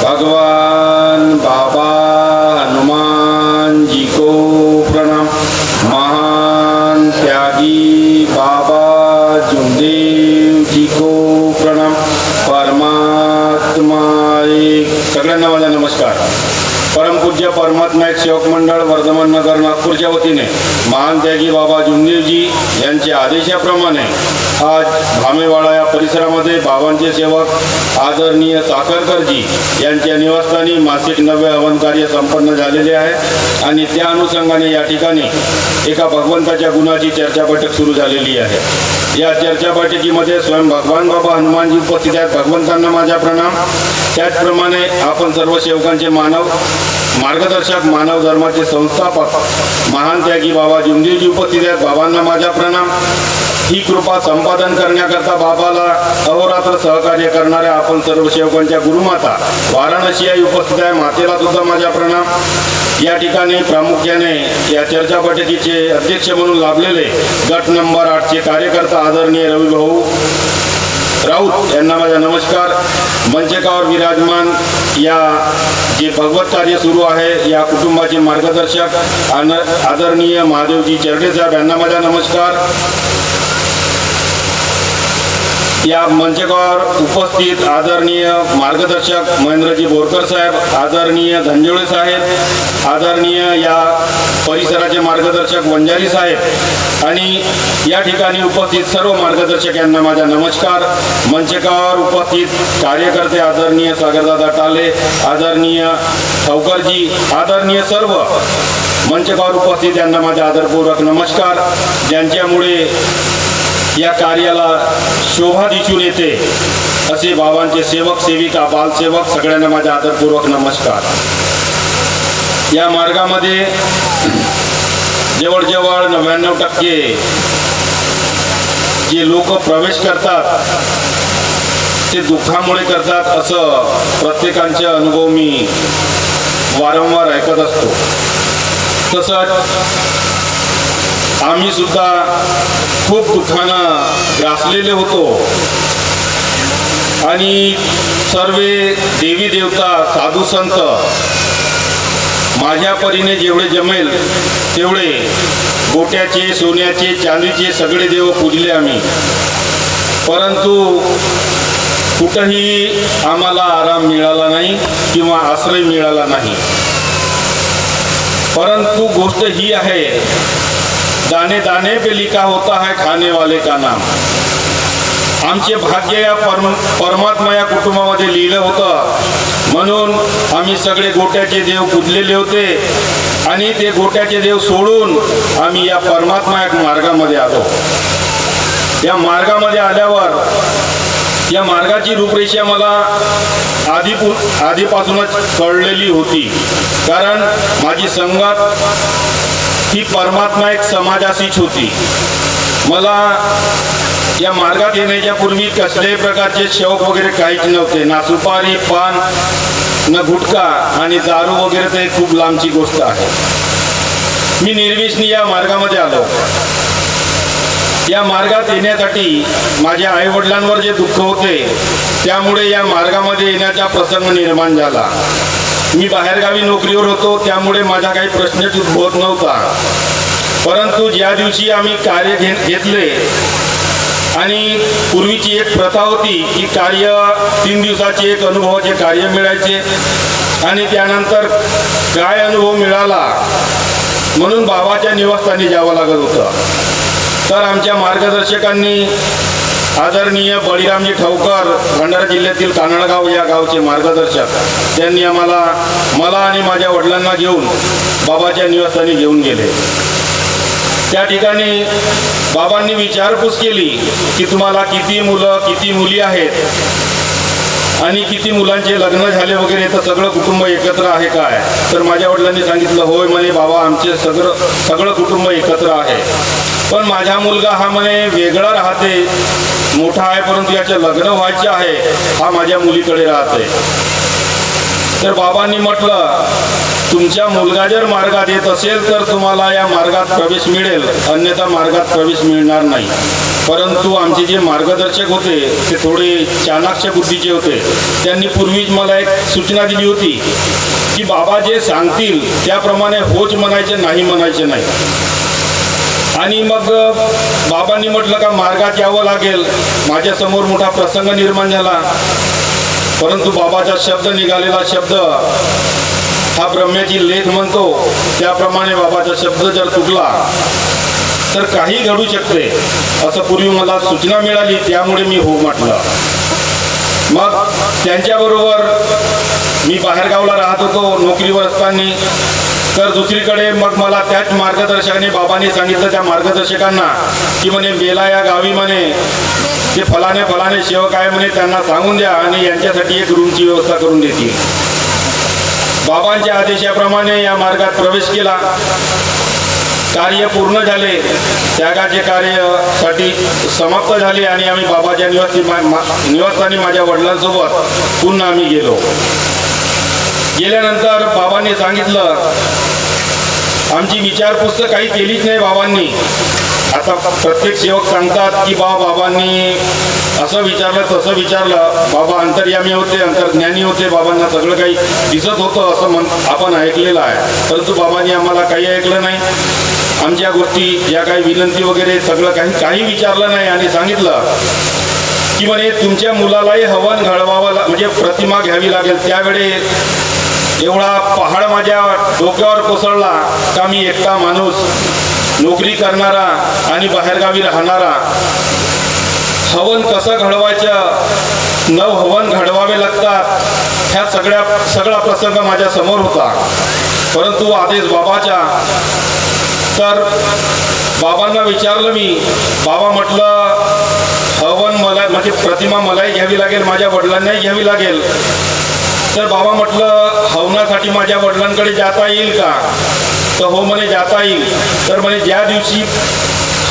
भगवान बाबा हनुमान जी को प्रणाम महान त्यागी बाबा जुमदेव जी को प्रणाम परमात्मा एक सगळ्यांना माझा नमस्कार परमपूज्य परमात्मा एक सेवक मंडळ वर्धमान नगर नागपूरच्या वतीने महान त्यागी बाबा जुमदेवजी यांच्या आदेशाप्रमाणे आज भामेवाडा या परिसरामध्ये बाबांचे सेवक आदरणीय साखरकरजी यांच्या निवासस्थानी मासिक नव्य हवन कार्य संपन्न झालेले आहे आणि त्या अनुषंगाने या ठिकाणी एका भगवंताच्या गुणाची चर्चा बैठक सुरू झालेली आहे. या चर्चा बैठकीमध्ये स्वयं भगवान बाबा हनुमानजी उपस्थित आहेत. भगवंतांना माझा प्रणाम. त्याचप्रमाणे आपण सर्व सेवकांचे मानव मार्गदर्शक मानव धर्माचे संस्थापक महान त्यागी बाबा जुमदेवजी उपस्थित आहेत. बाबांना माझा प्रणाम. ही कृपा संपादन करण्याकरता बाबाला अहोरात्र सहकार्य करणाऱ्या आपण सर्व सेवकांच्या गुरुमाता वाराणसी या उपस्थित आहे. मातेला सुद्धा माझा प्रणाम. या ठिकाणी प्रामुख्याने या चर्चा बैठकीचे अध्यक्ष म्हणून लाभलेले गट नंबर आठचे कार्यकर्ता आदरणीय रवी भाऊ राऊत यांना माझा नमस्कार. मंचकावर विराजमान या जे भगवत कार्य सुरू आहे या कुटुंबाचे मार्गदर्शक आदरणीय महादेवजी चरडे साहेब यांना माझा नमस्कार. या मंचकावर उपस्थित आदरणीय मार्गदर्शक महेंद्रजी बोरकर साहेब आदरणीय धंजोळे साहेब आदरणीय या परिसराचे मार्गदर्शक वंजारी साहेब आणि या ठिकाणी उपस्थित सर्व मार्गदर्शक यांना माझा नमस्कार. मंचकावर उपस्थित कार्यकर्ते आदरणीय सागरदादा टाले आदरणीय सावकरजी आदरणीय सर्व मंचकावर उपस्थित यांना माझा आदरपूर्वक नमस्कार. ज्यांच्यामुळे या कार्याला शोभा दिसून येते असे बाबांचे सेवक सेविका बालसेवक सगळ्यांना माझा आदरपूर्वक नमस्कार. या मार्गामध्ये जवळजवळ नव्याण्णव टक्के जे लोक प्रवेश करतात ते दुःखामुळे करतात असं प्रत्येकांचे अनुभव मी वारंवार ऐकत असतो. तसंच आम्ही सुद्धा खूप दुःखानं ग्रासलेले होतो. आणि सर्व देवी देवता साधू संत माझ्या परीने जेवढे जमेल तेवढे गोट्याचे सोन्याचे चांदीचे सगळे देव पूजले आम्ही. परंतु कुठंही आम्हाला आराम मिळाला नाही किंवा आश्रय मिळाला नाही. परंतु गोष्ट ही आहे दाने दाने पे लिखा होता है खाने वाले का नाम। आमचे भाग्य या परम परमात्मा या कुटुंबामध्ये लिहिलं होतं। म्हणून आम्ही सगळे गोट्याचे देव पुजलेले होते आणि ते गोट्याचे देव सोडून आम्ही या परमात्मा या मार्गामध्ये आलो. या मार्गामध्ये आल्यावर या मार्गाची रूपरेषा मला आधी आधीपासूनच कळलेली होती. कारण माझी संगत ही परमात्मा एक समाजाशीच होती. मला या मार्गात येण्याच्या पूर्वी कसल्याही प्रकारचे शौक वगैरे काहीच नव्हते. ना सुपारी पान न गुटखा आणि दारू वगैरे तर एक खूप लांबची गोष्ट आहे. मी निर्विषणी या मार्गामध्ये आलो. या मार्गात येण्यासाठी माझ्या आईवडिलांवर जे दुःख होते त्यामुळे या मार्गामध्ये येण्याचा प्रसंग निर्माण झाला. मी बाहेरगावी नोकरीवर होतो त्यामुळे माझा काही प्रश्नच उद्भवत नव्हता. परंतु ज्या दिवशी आम्ही कार्य घे घेतले आणि पूर्वीची एक प्रथा होती की कार्य तीन दिवसाचे एक अनुभवाचे कार्य मिळायचे आणि त्यानंतर काय अनुभव मिळाला म्हणून बाबाच्या निवासस्थानी जावं लागत होतं. तर आमच्या मार्गदर्शकांनी आदरणीय बळीरामजी ठावकर भंडारा जिल्ह्यातील कानडगाव या गावचे मार्गदर्शक. त्यांनी आम्हाला मला आणि माझ्या वडिलांना घेऊन बाबाच्या निवासस्थानी घेऊन गेले. त्या ठिकाणी बाबांनी विचारपूस केली की तुम्हाला किती मुलं किती मुली आहेत? आणि किती मुलांचे लग्न झाले वगैरे तर सगळं कुटुंब एकत्र आहे काय? तर माझ्या वडिलांनी सांगितलं होय म्हणे बाबा आमचे सगळं सगळं कुटुंब एकत्र आहे. पण माझा मुलगा हा म्हणे वेगळा राहते मोठा आहे परंतु याचे लग्न व्हायचे आहे हा माझ्या मुलीकडे राहते. तर बाबांनी म्हटलं तुमच्या मुलगा जर मार्गात येत असेल तर तुम्हाला या मार्गात प्रवेश मिळेल अन्यथा मार्गात प्रवेश मिळणार नाही. परंतु आमचे जे मार्गदर्शक होते ते थोडे चाणाक्ष बुद्धीचे होते. त्यांनी पूर्वीच मला एक सूचना दिली होती की बाबा जे सांगतील त्याप्रमाणे होच म्हणायचे नाही म्हणायचे नाही. आणि मग बाबांनी म्हटलं का मार्गात यावं लागेल. माझ्यासमोर मोठा प्रसंग निर्माण झाला. परंतु बाबाचा शब्द निघालेला शब्द हा ब्रह्म्याची लेख म्हणतो. त्याप्रमाणे बाबाचा शब्द जर चुकला तर काही घडू शकते असं पूर्वी मला सूचना मिळाली. त्यामुळे मी हो म्हटलं. मग त्यांच्याबरोबर मी बाहेरगावला राहत होतो नोकरीवर असताना. तर दुसरीकडे मग मला त्याच मार्गदर्शकाने बाबांनी सांगितलं त्या मार्गदर्शकांना की म्हणे बेला या गावी म्हणे ते फलाने फलाने सेवक आहे म्हणे त्यांना सांगून द्या आणि यांच्यासाठी एक रूमची व्यवस्था करून देतील. बाबांच्या आदेशाप्रमाणे या मार्गात प्रवेश केला. कार्य पूर्ण झाले. त्यागाचे कार्यसाठी समाप्त झाले आणि आम्ही बाबाच्या निवासी मा- मा- निवासस्थानी माझ्या वडिलांसोबत पुन्हा आम्ही गेलो. गेल्यानंतर बाबांनी सांगितलं आमची विचारपूस तर काही केलीच नाही बाबांनी. आता प्रत्येक सेवक सांगतात की बा बाबांनी असं विचारलं तसं विचारलं. बाबा अंतर्यामी होते अंतर्ज्ञानी होते बाबांना सगळं काही दिसत होतं असं म्हण आपण ऐकलेलं आहे. परंतु बाबांनी आम्हाला काही ऐकलं नाही. आमच्या गोष्टी या काही विनंती वगैरे सगळं काही काही विचारलं नाही आणि सांगितलं की म्हणे तुमच्या मुलालाही हवन घडवावं म्हणजे प्रतिमा घ्यावी लागेल. त्यावेळे एवढा पहाड माझ्या डोक्यावर कोसळला का मी एकटा माणूस नोकरी करणारा आणि बाहेरगावी राहणारा. हवन कसं घडवायचं? नव हवन घडवावे लागतात. ह्या सगळ्या सगळा प्रसंग माझ्यासमोर होता. परंतु आदेश बाबाच्या. तर बाबांना विचारलं मी. बाबा म्हटलं हवन मला म्हणजे प्रतिमा मलाही घ्यावी लागेल माझ्या वडिलांनाही घ्यावी लागेल. तर बाबा म्हटलं हवनासाठी माझ्या वडिलांकडे जाता येईल का? तर हो म्हणे जाता येईल. तर म्हणे ज्या दिवशी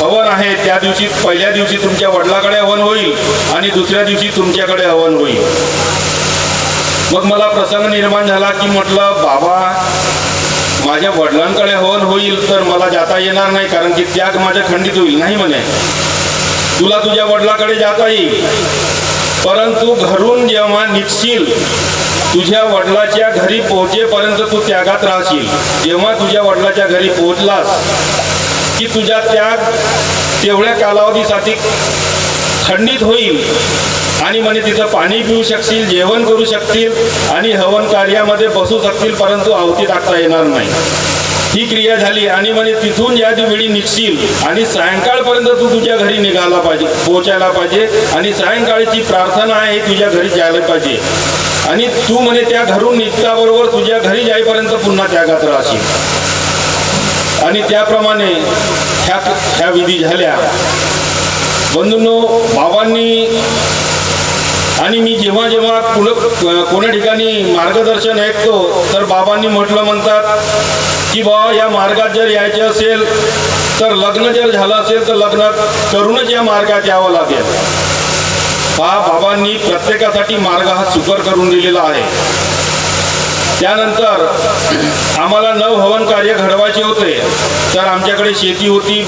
हवन आहे त्या दिवशी पहिल्या दिवशी तुमच्या वडिलाकडे हवन होईल आणि दुसऱ्या दिवशी तुमच्याकडे हवन होईल. मग मला प्रसंग निर्माण झाला की म्हटलं बाबा माझ्या वडिलांकडे हवन होईल तर मला जाता येणार नाही कारण की त्याग माझ्या खंडित होईल. नाही म्हणे. तुला तुझ्या वडिलाकडे जाता येईल. परंतु घरून जेव्हा निघशील तुझ्या वडिलाच्या घरी पोहोचेपर्यंत तू त्यागात राहशील. जेव्हा तुझ्या वडिलाच्या घरी पोहोचलास की तुझा त्याग तेवढ्या कालावधीसाठी खंडित होईल आणि म्हणे तिथं पाणी पिऊ शकशील जेवण करू शकतील आणि हवन कार्यामध्ये बसू शकतील परंतु आहुती टाकता येणार नाही. ही क्रिया झाली आणि म्हणे तिथून या वेळी निघशील आणि सायंकाळपर्यंत तू तुझ्या घरी निघाला पाहिजे पोहोचायला पाहिजे आणि सायंकाळची प्रार्थना आहे तुझ्या घरी जायला पाहिजे. आणि तू म्हणे त्या घरून निघताबरोबर तुझ्या घरी जाईपर्यंत पुन्हा त्यागात राहशील. आणि त्याप्रमाणे ह्या ह्या विधी झाल्या. बंधूंनो बाबांनी आणि मी जेव्हा जेव्हा कुण कोण्या ठिकाणी मार्गदर्शन ऐकतो तर बाबांनी म्हटलं म्हणतात की बा या मार्गात जर यायचे असेल तर लग्न जर झालं असेल तर लग्नात करूनच या मार्गात यावं लागेल. हा बाबांनी प्रत्येकासाठी मार्ग हा सुकर करून दिलेला आहे. त्यानंतर आम्हाला नवहवन कार्य घडवायचे होते तर आमच्याकडे शेती होती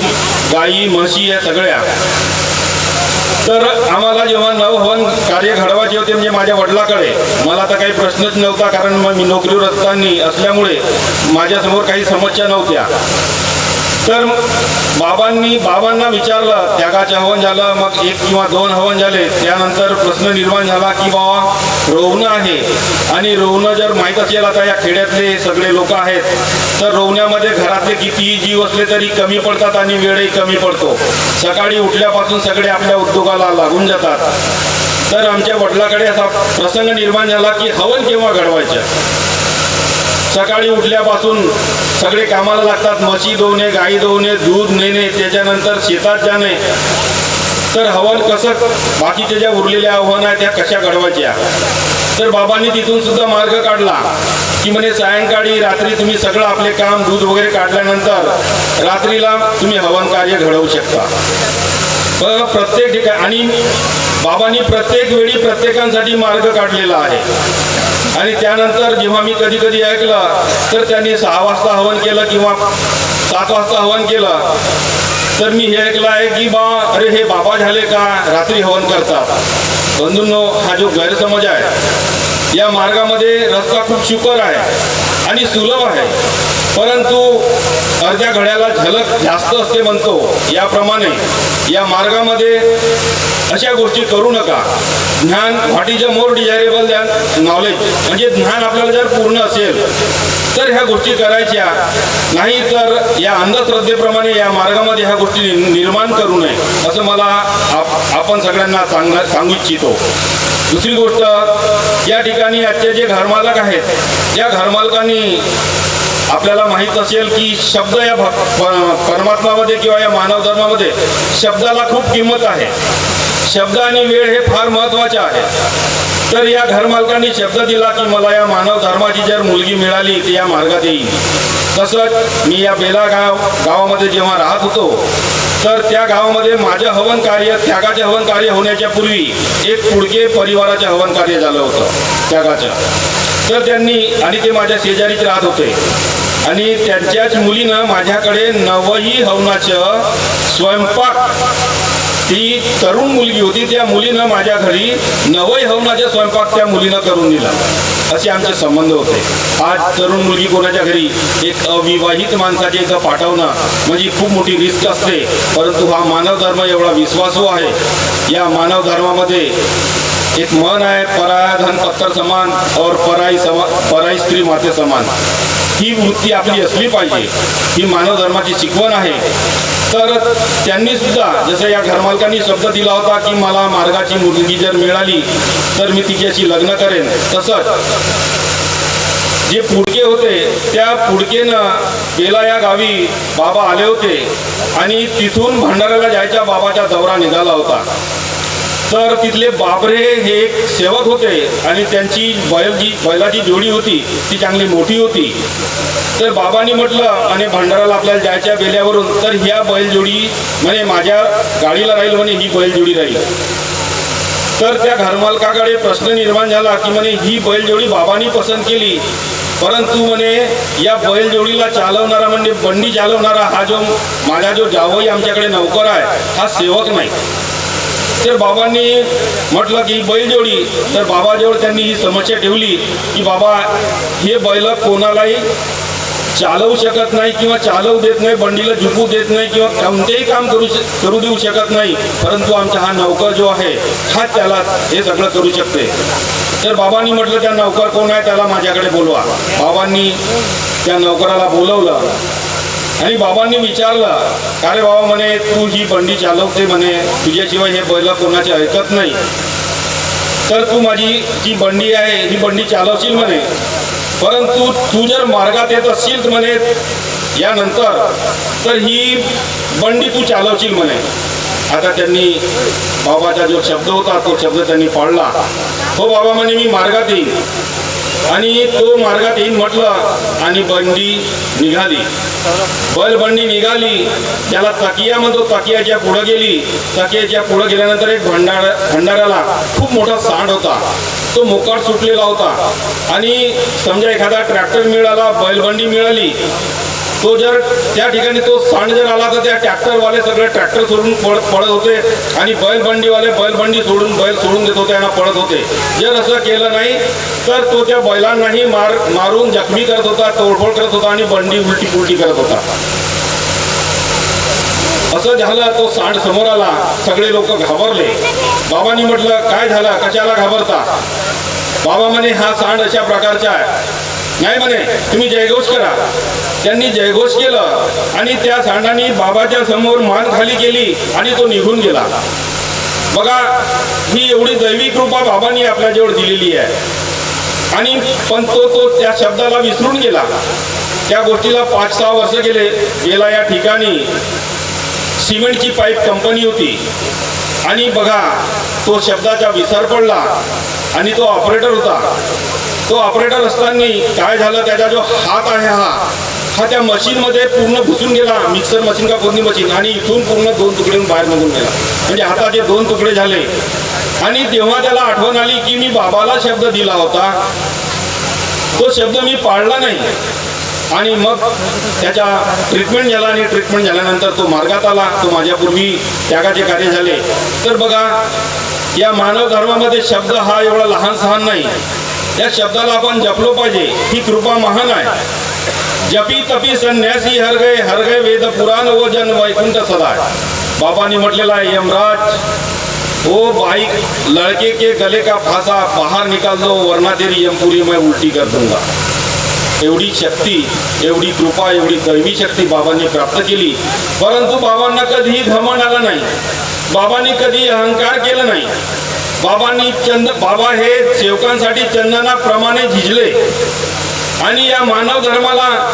गाई म्हशी या सगळ्या. तर आम्हाला जेव्हा नवहवन कार्य घडवायचे होते म्हणजे माझ्या वडिलाकडे मला तर काही प्रश्नच नव्हता कारण मग मी नोकरीवर असताना असल्यामुळे माझ्यासमोर काही समस्या नव्हत्या. तर बाबांनी बाबांना विचारलं त्यागाचे हवन झालं मग एक किंवा दोन हवन झाले. त्यानंतर प्रश्न निर्माण झाला की बाबा रोवणं आहे. आणि रोवणं जर माहीत असेल आता या खेड्यातले सगळे लोक आहेत तर रोवण्यामध्ये घरातले कितीही जीव असले तरी कमी पडतात आणि वेळही कमी पडतो. सकाळी उठल्यापासून सगळे आपल्या उद्योगाला लागून जातात. तर आमच्या वडिलाकडे असा प्रसंग निर्माण झाला की हवन केव्हा घडवायचं? सकाळी उठल्यापासून सगळे कामाला लागतात. म्हशी धुवणे गाई धुवणे दूध नेणे त्याच्यानंतर शेतात जाणे. तर हवन कसं? बाकीच्या ज्या उरलेल्या आव्हानं आहेत त्या कशा घडवायच्या? तर बाबांनी तिथून सुद्धा मार्ग काढला. की म्हणे सायंकाळी रात्री तुम्ही सगळं आपले काम दूध वगैरे काढल्यानंतर रात्रीला तुम्ही हवन कार्य घडवू शकता. प्रत्येक ठिकाणी आणि बाबांनी प्रत्येक वेळी प्रत्येकांसाठी मार्ग काढलेला आहे. आणि त्यानंतर जेव्हा मी कधी कधी ऐकलं तर त्यांनी सहा वाजता हवन केलं किंवा सात वाजता हवन केलं. तर मी हे ऐकलं आहे की बा अरे हे बाबा झाले का रात्री हवन करतात? बंधूंनो हा जो गैरसमज आहे या मार्गामध्ये रस्ता खूप शुकर आहे आणि सुलभ आहे. परंतु अर्ध्या घड्याला झलक जास्त असते म्हणतो. याप्रमाणे या मार्गामध्ये अशा गोष्टी करू नका. ज्ञान what is a more desirable than knowledge? म्हणजे ज्ञान आपल्याला जर पूर्ण असेल तर ह्या गोष्टी करायच्या. नाही तर या अंधश्रद्धेप्रमाणे या मार्गामध्ये ह्या गोष्टी निर्माण करू नये असं मला आप आपण सगळ्यांना सांग सांगू इच्छितो. दुसरी गोष्ट या ठिकाणी आजचे जे घरमालक आहेत या घरमालकांनी आपल्याला माहीत असेल की शब्द या प- परमात्मामध्ये किंवा या मानव धर्मामध्ये शब्दाला खूप किंमत आहे. शब्द आणि वेळ हे फार महत्त्वाचे आहे. तर या घरमालकांनी शब्द दिला की मला या मानव धर्माची जर मुलगी मिळाली तर या मार्गात येईल. तसंच मी या बेला गाव गावामध्ये जेव्हा राहत होतो तर त्या गावामध्ये माझं हवन कार्य त्यागाचे हवन कार्य होण्याच्या पूर्वी एक पुडके परिवाराचे हवन कार्य झालं होतं त्यागाचं. तर त्यांनी आणि ते माझ्या शेजारीच राहत होते. आणि त्यांच्याच मुलीनं माझ्याकडे नवही हवनाचं स्वयंपाक. ती तरुण मुलगी होती त्या मुलीनं माझ्या घरी नवही हवनाचा स्वयंपाक त्या मुलीनं करून दिला. असे आमचे संबंध होते. आज तरुण मुलगी कोणाच्या घरी? एक अविवाहित माणसाच्या इथं पाठवणं म्हणजे खूप मोठी रिस्क असते. परंतु हा मानव धर्म एवढा विश्वासू आहे. या मानव धर्मामध्ये एक मन आहे पराया धन समान और पराई समा पराई स्त्री माते समान. ही वृत्ती आपली असली पाहिजे. ही मानव धर्माची शिकवण आहे. तर त्यांनी सुद्धा जसं या घरमालकांनी शब्द दिला होता की मला मार्गाची मुलगी जर मिळाली तर मी तिच्याशी लग्न करेन. तसंच जे पुडके होते त्या पुडकेनं गेला या गावी बाबा आले होते आणि तिथून भंडाऱ्याला जायच्या बाबाचा दौरा निघाला होता. तर तिथले बाबरे हे एक सेवक होते आणि त्यांची बैल जी बैलाची जोडी होती ती चांगली मोठी होती. तर बाबांनी म्हटलं आणि भंडाराला आपल्याला जायच्या बेल्यावरून तर ह्या बैलजोडी म्हणे माझ्या गाडीला राहील म्हणे ही बैलजोडी राहील. तर त्या घरमालकाकडे प्रश्न निर्माण झाला की म्हणे ही बैलजोडी बाबांनी पसंत केली परंतु म्हणे या बैलजोडीला चालवणारा म्हणजे बंडी चालवणारा हा जो माझा जो जावई आमच्याकडे नौकर आहे हा सेवक नाही. तर बाबांनी म्हटलं की बैलजोडी तर बाबाजवळ त्यांनी ही समस्या ठेवली की बाबा हे बैल कोणालाही चालवू शकत नाही किंवा चालवू देत नाही बंडीला झुकू देत नाही किंवा कोणतेही काम करू करू देऊ शकत नाही परंतु आमचा हा नौकर जो आहे हा त्याला हे सगळं करू शकते. तर बाबांनी म्हटलं त्या नौकर कोण आहे? त्याला माझ्याकडे बोलवा. बाबांनी त्या नौकराला बोलवलं. आणि बाबांनी विचारलं का रे बाबा म्हणे तू ही बंडी चालवते म्हणे तुझ्याशिवाय हे बैल कोणाचे ऐकत नाही. तर तू माझी जी बंडी आहे ही बंडी चालवशील म्हणे. परंतु तू जर मार्गात येत असशील म्हणे यानंतर तर ही बंडी तू चालवशील म्हणे. आता त्यांनी बाबाचा जो शब्द होता तो शब्द त्यांनी पाळला. हो बाबा म्हणे मी मार्गात येईन. आणि तो मार्गात येईन म्हटलं आणि बंडी निघाली. बैलबंडी निघाली. त्याला तकिया म्हणतो. तकियाच्या पुढं गेली. तकियाच्या पुढं गेल्यानंतर एक भंडार भंडाऱ्याला खूप मोठा सांड होता. तो मोकाट सुटलेला होता. आणि समजा एखादा ट्रॅक्टर मिळाला बैलबंडी मिळाली तो जर त्या ठिकाणी तो सांड जर आला तर त्या ट्रॅक्टरवाले सगळे ट्रॅक्टर सोडून पळ पळत होते आणि बैलबंडीवाले बैलबंडी सोडून बैल सोडून देत होते यांना पळत होते. जर असं केलं नाही तर तो त्या बैलांनाही मार मारून जखमी करत होता तोडफोड करत होता आणि बंडी उलटी पुलटी करत होता. असं झालं तो सांड समोर आला सगळे लोक घाबरले. बाबांनी म्हटलं काय झालं? कशाला घाबरता? बाबा म्हणे हा सांड अशा प्रकारचा आहे. नाही म्हणे तुम्ही जयघोष करा. त्यांनी जयघोष केलं आणि त्या सांडाने बाबाच्या समोर मान खाली केली आणि तो निघून गेला. बघा ही एवढी दैवी कृपा बाबांनी आपल्याजवळ दिलेली आहे. आणि पण तो तो त्या शब्दाला विसरून गेला. त्या गोष्टीला पाच सहा वर्ष गेले गेला या ठिकाणी. सिमेंटची पाईप कंपनी होती. आणि बघा तो शब्दाचा विसर पडला आणि तो ऑपरेटर होता. तो ऑपरेटर असताना काय झालं? त्याचा जो हात आहे हा हा त्या मशीनमध्ये पूर्ण घुसून गेला मिक्सर मशीन का कोणती मशीन आणि इथून पूर्ण दोन तुकडे बाहेर निघून गेला. म्हणजे हाताचे दोन तुकडे झाले. आणि तेव्हा त्याला आठवण आली की मी बाबाला शब्द दिला होता. तो शब्द मी पाळला नाही. आणि मग त्याच्या ट्रीटमेंट झाला आणि ट्रीटमेंट झाल्यानंतर तो मार्गात आला. तो माझ्यापूर्वी त्यागाचे कार्य झाले. तर बघा या मानव धर्मामध्ये शब्द हा एवढा लहान सहान नाही. या शब्दाला आपण जपलो पाहिजे. ही कृपा महान आहे. जपी तपी संन्यासी हर गए हर गए वेद पुराण व जन वैकुंठ सदाय बाबांनी म्हटलेला आहे यमराज हो ओ भाई लड़के के गले का फासा बाहर निकाल दो वरना तेरी यमपुरी मैं उलटी कर दूंगा. एवढी शक्ती एवढी कृपा एवढी दैवी शक्ती बाबांनी प्राप्त केली. परंतु बाबांना कधीही घमंड आलं नाही. बाबांनी कधी अहंकार केला नाही. बाबांनी चंद बाबा हे सेवकांसाठी चंदनाप्रमाणे झिजले. आणि या मानव धर्माला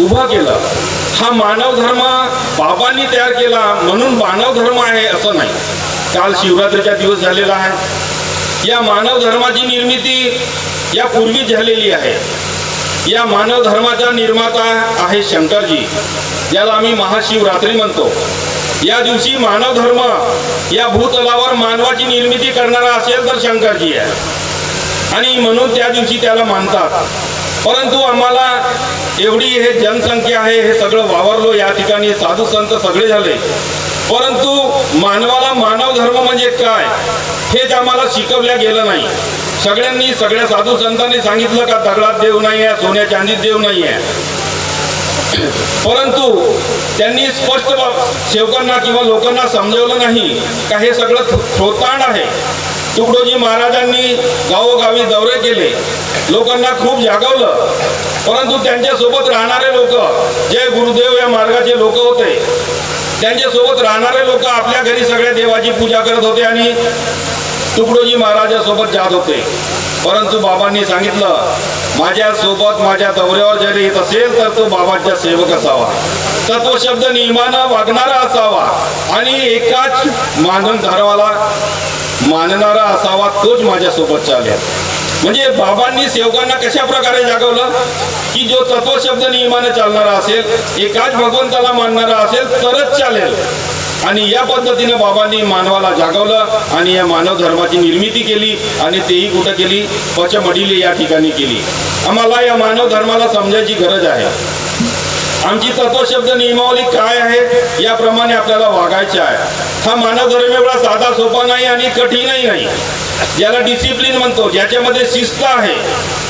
उभा केलं. हा मानव धर्म बाबांनी तयार केला म्हणून मानव धर्म आहे असं नाही. काल शिवरात्रीचा दिवस झालेला आहे. या मानव धर्माची निर्मिती या पूर्वी झालेली आहे. या मानव धर्माचा निर्माता आहे शंकरजी ज्याला आम्ही महाशिवरात्री म्हणतो. या दिवशी मानव धर्म या भूतलावर मानवाची निर्मिती करणारा असेल तर शंकरजी आहे. आणि म्हणून त्या दिवशी त्याला मानतात. परंतु आम्हाला एवढी हे जनसंख्या आहे हे सगळं वावरलो या ठिकाणी साधू संत सगळे झाले. परंतु मानवाला मानव धर्म म्हणजे काय? हेच आम्हाला शिकवल्या गेलं नाही. सगळ्यांनी सगळ्या साधू संतांनी सांगितलं का दगडात देव नाही आहे सोन्या चांदीत देव नाही आहे परंतु त्यांनी स्पष्ट सेवकांना किंवा लोकांना समजवलं नाही का हे सगळं थो- थोतांड आहे. तुकडोजी महाराजांनी गावोगावी दौरे केले. लोकांना खूप जागवलं. परंतु त्यांच्यासोबत राहणारे लोक जे गुरुदेव या मार्गाचे लोक होते. त्यांच्यासोबत राहणारे लोक आपल्या घरी सगळ्या देवाची पूजा करत होते आणि तुकडोजी महाराजासोबत जात होते. परंतु बाबांनी सांगितलं माझ्यासोबत माझ्या दौऱ्यावर जरी येत असेल तर तो बाबांचा सेवक असावा. तत्वशब्द नियमानं वागणारा असावा आणि एकाच मानन धर्माला मानणारा असावा तोच माझ्यासोबत चालेल म्हणजे बाबांनी सेवकांना कशा प्रकारे जागवलं? की जो तत्वशब्द नियमाने चालणारा असेल एकाच भगवंताला मानणारा असेल तरच चालेल. आणि या पद्धतीने बाबांनी मानवाला जागवलं आणि या मानव धर्माची निर्मिती केली आणि तेही कुठं केली? पचमढीले या ठिकाणी केली. आम्हाला या मानव धर्माला समजायची गरज आहे. आमची तत्वशब्द नियमावली काय आहे? याप्रमाणे आपल्याला वागायचे आहे. हा मानव धर्म एवढा साधा सोपा नाही आणि कठीणही नाही. ज्याला डिसिप्लिन म्हणतो ज्याच्यामध्ये शिस्त आहे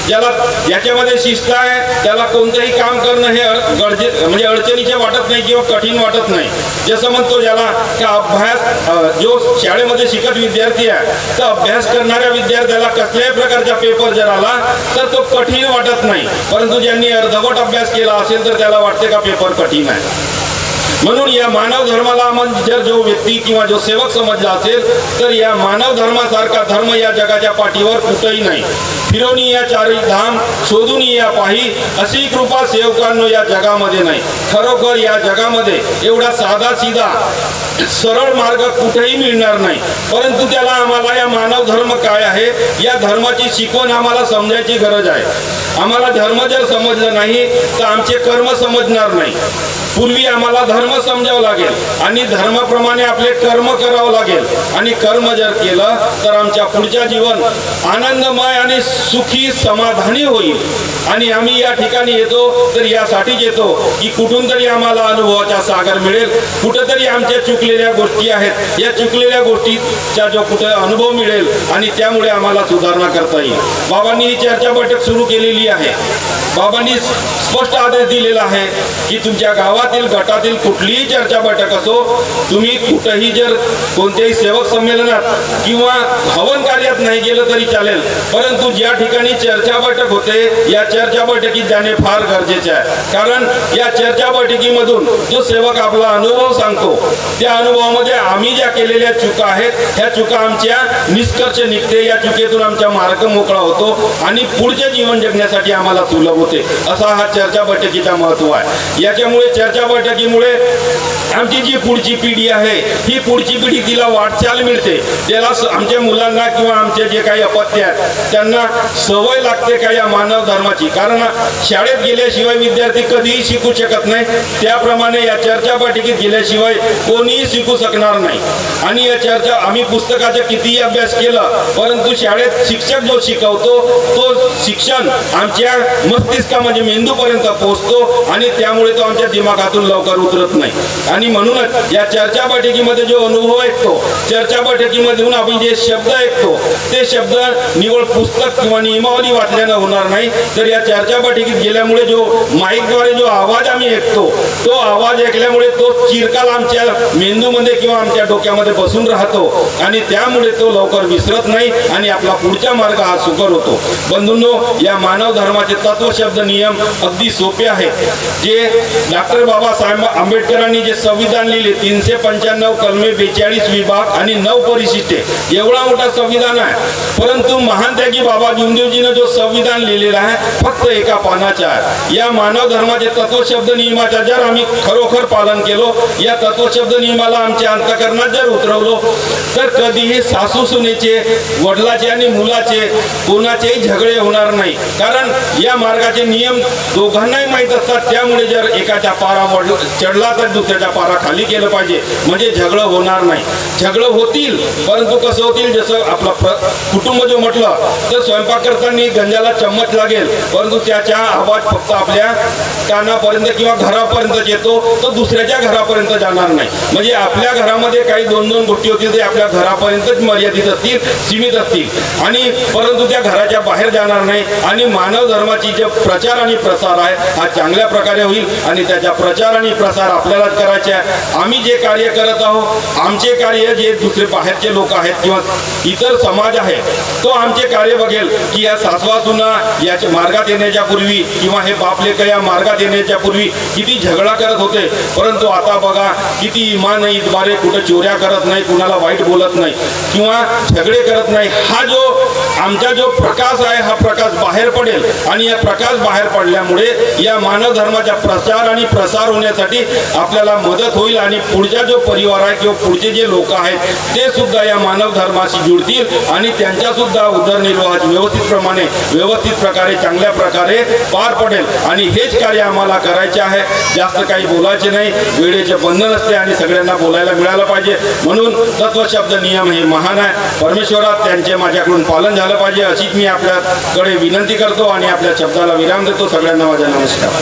ज्याला ज्याच्यामध्ये शिस्त आहे त्याला कोणतंही काम करणं हे गरजे म्हणजे अडचणीचे वाटत नाही किंवा कठीण वाटत नाही. जसं म्हणतो ज्याला का अभ्यास जो शाळेमध्ये शिकत विद्यार्थी आहे तर अभ्यास करणाऱ्या विद्यार्थ्याला कसल्याही प्रकारचा पेपर जर आला तर तो कठीण वाटत नाही. परंतु ज्यांनी अर्धवट अभ्यास केला असेल तर त्याला वाटते का पेपर कठीण आहे? म्हणून या मानव धर्माला आपण जर जो व्यक्ती किंवा जो सेवक समजला असेल तर या मानव धर्मासारखा धर्म या जगाच्या पाठीवर कुठंही नाही. फिरवणी या चारी धाम शोधून या पाही अशी कृपा सेवकांनो या जगामध्ये नाही. खरोखर या जगामध्ये एवढा साधा सीधा सरळ मार्ग कुठेही मिळणार नाही. परंतु त्याला आम्हाला या मानव धर्म काय आहे या धर्माची शिकवण आम्हाला समजायची गरज आहे. आम्हाला धर्म जर समजलं नाही तर आमचे कर्म समजणार नाही. पूर्वी आम्हाला धर्म समजावं लागेल. आणि धर्माप्रमाणे आपले कर्म करावं लागेल. आणि कर्म जर केलं तर आमच्या पुढच्या जीवन आनंदमय आणि सुखी समाधानी होईल. आणि आम्ही या ठिकाणी येतो तर यासाठीच येतो की कुठून तरी आम्हाला अनुभवाचा सागर मिळेल. कुठंतरी आमच्या चुकलेल्या गोष्टी आहेत. या चुकलेल्या गोष्टीचा जो कुठं अनुभव मिळेल आणि त्यामुळे आम्हाला सुधारणा करता येईल. बाबांनी ही चर्चा बैठक सुरू केलेली आहे. बाबांनी स्पष्ट आदेश दिलेला आहे की तुमच्या गावात समाजातील गटातील कुठलीही चर्चा बैठक असो तुम्ही कुठंही जर कोणत्याही सेवक संमेलनात किंवा हवन कार्यात नाही गेलं तरी चालेल. परंतु ज्या ठिकाणी चर्चा बैठक होते या चर्चा बैठकीत जाणे फार गरजेचे आहे. कारण या चर्चा बैठकीमधून जो सेवक आपला अनुभव सांगतो त्या अनुभवामध्ये आम्ही ज्या केलेल्या चुका आहेत ह्या चुका आमच्या निष्कर्ष निघते या चुकीतून आमचा मार्ग मोकळा होतो आणि पुढचे जीवन जगण्यासाठी आम्हाला सुलभ होते. असा हा चर्चा बैठकीचा महत्त्व आहे. याच्यामुळे चर्चा बैठकीमुळे आमची जी पुढची पिढी आहे ही पुढची पिढी तिला वाटचाल मिळते. त्याला आमच्या मुलांना किंवा आमचे जे काही अपत्य आहेत त्यांना सवय लागते का या मानव धर्माची? कारण शाळेत गेल्याशिवाय विद्यार्थी कधीही शिकू शकत नाही. त्याप्रमाणे या चर्चा बैठकीत गेल्याशिवाय कोणीही शिकू शकणार नाही. आणि या चर्चा आम्ही पुस्तकाचा कितीही अभ्यास केला परंतु शाळेत शिक्षक जो शिकवतो तो शिक्षण आमच्या मस्तिष्का म्हणजे मेंदूपर्यंत पोहोचतो आणि त्यामुळे तो आमच्या दिमाग दिमागातून लवकर उतरत नाही. आणि म्हणूनच या चर्चा बैठकीमध्ये जो अनुभव ऐकतो चर्चा बैठकीमधून आपण जे शब्द ऐकतो ते शब्द निवड पुस्तक किंवा नियमावली वाचल्यानं होणार नाही. तर या चर्चा बैठकीत गेल्यामुळे जो माईकद्वारे जो आवाज आम्ही ऐकतो तो आवाज ऐकल्यामुळे तो चिरकाल आमच्या मेंदूमध्ये किंवा आमच्या डोक्यामध्ये बसून राहतो आणि त्यामुळे तो लवकर विसरत नाही आणि आपला पुढचा मार्ग हा सुकर होतो. बंधूंनो या मानव धर्माचे तत्वशब्द नियम अगदी सोपे आहेत. जे डॉक्टर बाबासाहेब आंबेडकरांनी जे संविधान लिहिले तीनशे पंच्याण्णव कलमे बेचाळीस विभाग आणि नऊ परिशिष्टे एवढा मोठा संविधान आहे. परंतु महान त्यागी बाबा भीमदेवजीनं जो संविधान लिहिलेला आहे फक्त एका पानाचा आहे. या मानव धर्माचे तत्वशब्द नियमाचा जर आम्ही खरोखर पालन केलो या तत्वशब्द नियमाला आमच्या अंतकरणात जर उतरवलो तर कधीही सासू सुनेचे वडिलाचे आणि मुलाचे कोणाचेही झगडे होणार नाही. कारण या मार्गाचे नियम दोघांनाही माहीत असतात त्यामुळे जर एकाच्या पार चढला तर दुसऱ्याच्या पारा खाली केलं पाहिजे. म्हणजे झगडं होणार नाही. झगडं होतील परंतु कसं होतील जसं आपलं कुटुंब जो म्हटलं तर स्वयंपाक करताना गंजाला चम्मच लागेल. परंतु त्याचा आवाज फक्त आपल्या कानापर्यंत किंवा घरापर्यंत येतो तर दुसऱ्याच्या घरापर्यंत जाणार नाही. म्हणजे आपल्या घरामध्ये काही दोन दोन गोष्टी होतील ते आपल्या घरापर्यंतच मर्यादित असतील सीमित असतील. आणि परंतु त्या घराच्या बाहेर जाणार नाही. आणि मानव धर्माची जे प्रचार आणि प्रसार आहे हा चांगल्या प्रकारे होईल आणि त्याच्या प्रचार आणि प्रसार आपल्यालाच करायचे आहे. आम्ही जे कार्य करत आहोत आमचे कार्य जे दुसरे बाहेरचे लोक आहेत किंवा इतर समाज आहे तो आमचे कार्य बघेल की या सासवा सुना याच्या मार्गात येण्याच्या पूर्वी किंवा हे बापलेकर या मार्गात येण्याच्या पूर्वी किती झगडा करत होते. परंतु आता बघा किती इमानद्वारे कुठं चोऱ्या करत नाही कुणाला वाईट बोलत नाही किंवा झगडे करत नाही. हा जो आमचा जो प्रकाश आहे हा प्रकाश बाहेर पडेल. आणि या प्रकाश बाहेर पडल्यामुळे या मानव धर्माचा प्रचार आणि प्रसार होण्यासाठी आपल्याला मदत होईल आणि पुढचा जो परिवार आहे किंवा पुढचे जे लोक आहेत ते सुद्धा या मानव धर्माशी जुळतील आणि त्यांच्या सुद्धा उदरनिर्वाह व्यवस्थित प्रमाणे व्यवस्थित प्रकारे चांगल्या प्रकारे पार पडेल. आणि हेच कार्य आम्हाला करायचे आहे. जास्त काही बोलायचे नाही. वेळेचे बंधन असते आणि सगळ्यांना बोलायला मिळालं पाहिजे. म्हणून तत्वशब्द नियम हे महान आहे. परमेश्वरात त्यांचे माझ्याकडून पालन झालं पाहिजे अशीच मी आपल्याकडे विनंती करतो आणि आपल्या शब्दाला विराम देतो. सगळ्यांना माझा नमस्कार.